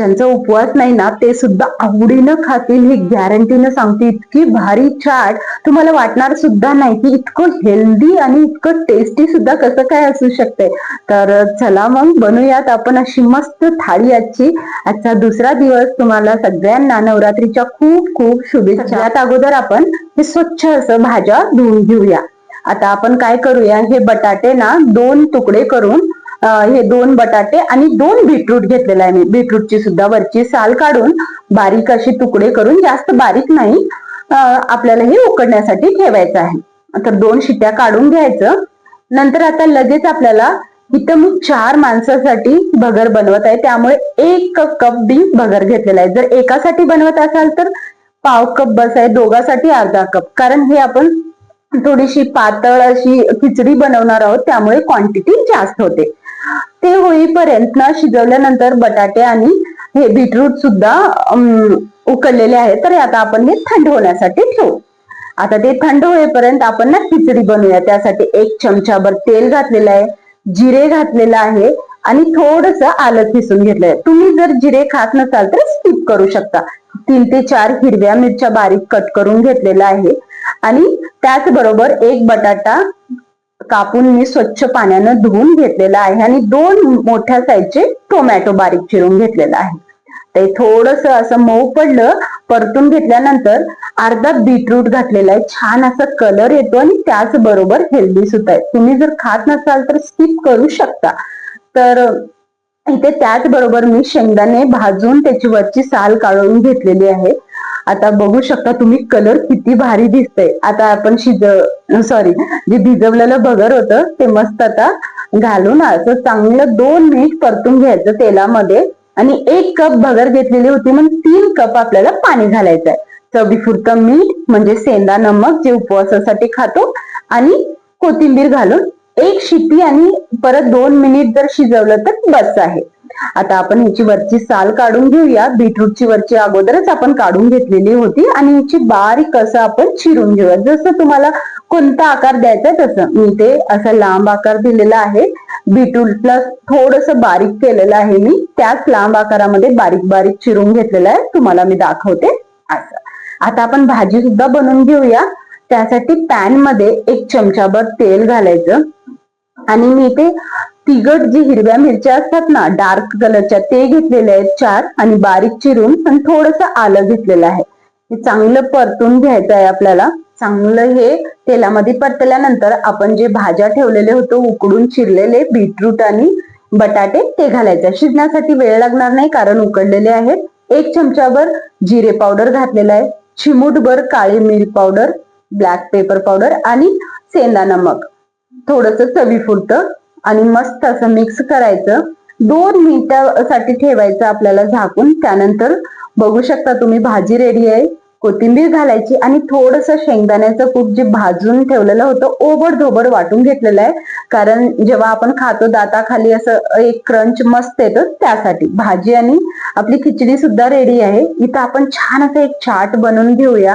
ज्यांचा उपवास नाही ना ते सुद्धा आवडीनं खातील ही गॅरंटीनं सांगते इतकी भारी चाट तुम्हाला वाटणार सुद्धा नाही की इतकं हेल्दी आणि इतकं टेस्टी सुद्धा कसं काय असू शकते तर चला मग बनूयात आपण अशी मस्त थाळी आजची. आजचा दुसरा दिवस तुम्हाला सगळ्यांना नवरात्रीच्या खूप खूप शुभेच्छा. यात अगोदर आपण हे स्वच्छ असं भाज्या धुवून घेऊया. आता आपण काय करूया हे बटाटे ना दोन तुकडे करून हे दोन बटाटे आणि दोन बीटरूट घेतलेला आहे मी. बीटरूटची सुद्धा वरची साल काढून बारीक अशी तुकडे करून जास्त बारीक नाही आपल्याला हे उकडण्यासाठी ठेवायचं आहे. तर दोन शिट्या काढून घ्यायचं. नंतर आता लगेच आपल्याला इथं मी चार माणसासाठी भगर बनवत आहे. त्यामुळे एक कप बी भगर घेतलेला आहे. जर एकासाठी बनवत असाल तर पाव कप बस आहे. दोघांसाठी अर्धा कप. कारण हे आपण थोडीशी पातळ अशी खिचडी बनवणार आहोत. त्यामुळे क्वांटिटी जास्त होते. ते होईपर्यंत ना शिजवल्यानंतर बटाटे आणि हे बीटरूट सुद्धा उकळलेले उकडलेले आहेत. तर आता आपण हे थंड होण्यासाठी ठेवू. आता ते थंड होईपर्यंत आपण ना खिचडी बनवूया. त्यासाठी एक चमचाभर तेल घातलेलं आहे जिरे घातलेलं आहे आणि थोडस आलं किसून घेतलंय तुम्ही जर जिरे खात नसाल तर स्किप करू शकता. तीन ते चार हिरव्या मिरच्या बारीक कट करून घेतलेला आहे. आणि त्याचबरोबर एक बटाटा कापून मी स्वच्छ पाण्यानं धुवून घेतलेला आहे आणि दोन मोठ्या साईजचे टोमॅटो बारीक चिरून घेतलेला आहे. ते थोडस असं मऊ पडलं परतून घेतल्यानंतर अर्धा बीटरूट घातलेला आहे. छान असा कलर येतो आणि त्याचबरोबर हेल्दी सुद्धा आहे. तुम्ही जर खात नसाल तर स्किप करू शकता. तर इथे त्याचबरोबर मी शेंगदाणे भाजून त्याची वरची साल काढून घेतलेली आहे. आता बघू शकता तुम्ही कलर किती भारी दिसतंय. आता आपण शिज सॉरी जे भिजवलेलं भगर होतं ते मस्त आता घालून असं चांगलं दोन मिनिट परतून घ्यायचं तेलामध्ये. आणि एक कप भगर घेतलेली होती म्हणून तीन कप आपल्याला पाणी घालायचं आहे चवीपुरतं मीठ म्हणजे सेंदा नमक जे उपवासासाठी खातो. आणि कोथिंबीर घालून एक शिट्टी आणि परत दोन मिनिट जर शिजवलं तर बस आहे. आता आपण ह्याची वरची साल काढून घेऊया. बीटरूटची वरची अगोदरच आपण काढून घेतलेली होती आणि ह्याची बारीक असं आपण चिरून घेऊया. जसं तुम्हाला कोणता आकार द्यायचा तसं. मी ते असा लांब आकार दिलेला आहे. बीटरूटला थोडस बारीक केलेलं आहे मी. त्याच लांब आकारामध्ये बारीक बारीक चिरून घेतलेलं आहे. तुम्हाला मी दाखवते असं. आता आपण भाजी सुद्धा बनवून घेऊया. त्यासाठी पॅनमध्ये एक चमचाभर तेल घालायचं. आणि मी ते तिघट जी हिरव्या मिरच्या असतात ना डार्क कलरच्या ते घेतलेले आहेत चार आणि बारीक चिरून आणि थोडस आलं घेतलेलं आहे. हे चांगलं परतून घ्यायचं आहे आपल्याला. चांगलं हे तेलामध्ये परतल्यानंतर आपण जे भाज्या ठेवलेले होतो उकडून चिरलेले बीटरूट आणि बटाटे ते घालायचे शिजण्यासाठी वेळ लागणार नाही कारण उकडलेले आहेत. एक चमचाभर जिरे पावडर घातलेला आहे. चिमूटभर काळी मिरी पावडर ब्लॅक पेपर पावडर आणि सेंदा नमक. थोडस चवीपुरतं आणि मस्त असं मिक्स करायचं. दोन मिनिटासाठी ठेवायचं आपल्याला झाकून. त्यानंतर बघू शकता तुम्ही भाजी रेडी आहे. कोथिंबीर घालायची आणि थोडस शेंगदाण्याचं कूट जे भाजून ठेवलेलं होतं ओबड धोबड वाटून घेतलेलं आहे. कारण जेव्हा आपण खातो दाताखाली असं एक क्रंच मस्त येतो त्यासाठी. भाजी आणि आपली खिचडी सुद्धा रेडी आहे. इथं आपण छान असं एक चाट बनवून घेऊया.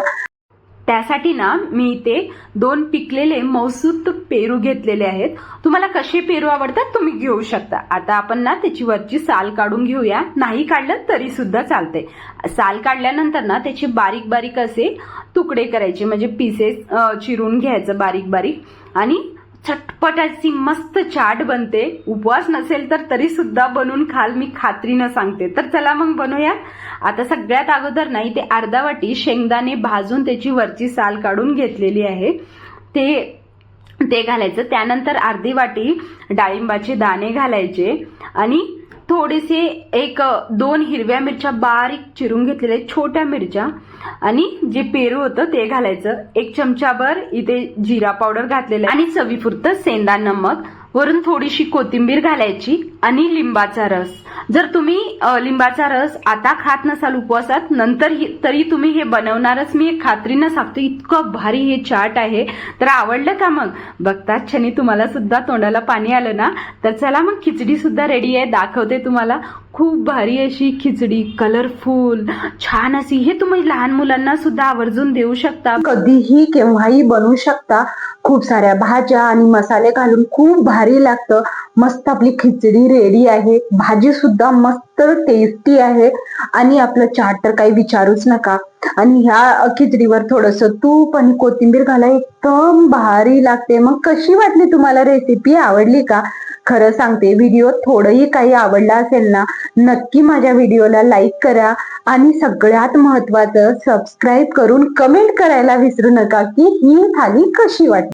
त्यासाठी ना मी इथे दोन पिकलेले मौसूत पेरू घेतलेले आहेत. तुम्हाला कसे पेरू आवडतात तुम्ही घेऊ शकता. आता आपण ना त्याची वरची साल काढून घेऊया. नाही काढलं तरी सुद्धा चालते साल काढल्यानंतर ना त्याचे बारीक बारीक असे तुकडे करायचे. म्हणजे पीसेस चिरून घ्यायचं बारीक बारीक आणि चटपट अशी मस्त चाट बनते. उपवास नसेल तर तरी सुद्धा बनवून खाल मी खात्रीनं सांगते. तर चला मग बनवूया आता सगळ्यात अगोदर नाही ते अर्धा वाटी शेंगदाणे भाजून त्याची वरची साल काढून घेतलेली आहे. ते ते घालायचं. त्यानंतर अर्धी वाटी डाळिंबाचे दाणे घालायचे. आणि थोडेसे एक दोन हिरव्या मिरच्या बारीक चिरून घेतलेल्या छोट्या मिरच्या. आणि जे पेरू होतं ते घालायचं. एक चमचाभर इथे जिरा पावडर घातलेलं आहे. आणि चवीपुरतं सेंदा नमक. वरून थोडीशी कोथिंबीर घालायची आणि लिंबाचा रस. जर तुम्ही लिंबाचा रस आता खात नसाल उपवासात नंतर तरी तुम्ही हे बनवणारच. मी खात्रीनं सांगतो इतकं भारी हे चाट आहे. तर आवडलं का मग? बघताच क्षणी तुम्हाला सुद्धा तोंडाला पाणी आलं ना? तर चला मग खिचडी सुद्धा रेडी आहे दाखवते तुम्हाला. खूप भारी अशी खिचडी कलरफुल छान अशी. हे तुम्ही लहान मुलांना सुद्धा आवर्जून देऊ शकता. कधीही केव्हाही बनवू शकता. खूप साऱ्या भाज्या आणि मसाले घालून खूप भारी लागतं. मस्त आपली खिचडी रेडी आहे. भाजी सुद्धा मस्त टेस्टी आहे. आणि आपलं चाट तर काही विचारूच नका. आणि ह्या खिचडीवर थोडस तूप आणि कोथिंबीर घाला एकदम भारी लागते. मग कशी वाटली तुम्हाला रेसिपी आवडली का? खरं सांगते व्हिडिओ थोडंही काही आवडला असेल ना नक्की माझ्या व्हिडिओला लाईक करा. आणि सगळ्यात महत्वाचं सबस्क्राईब करून कमेंट करायला विसरू नका की ही थाली कशी वाटली.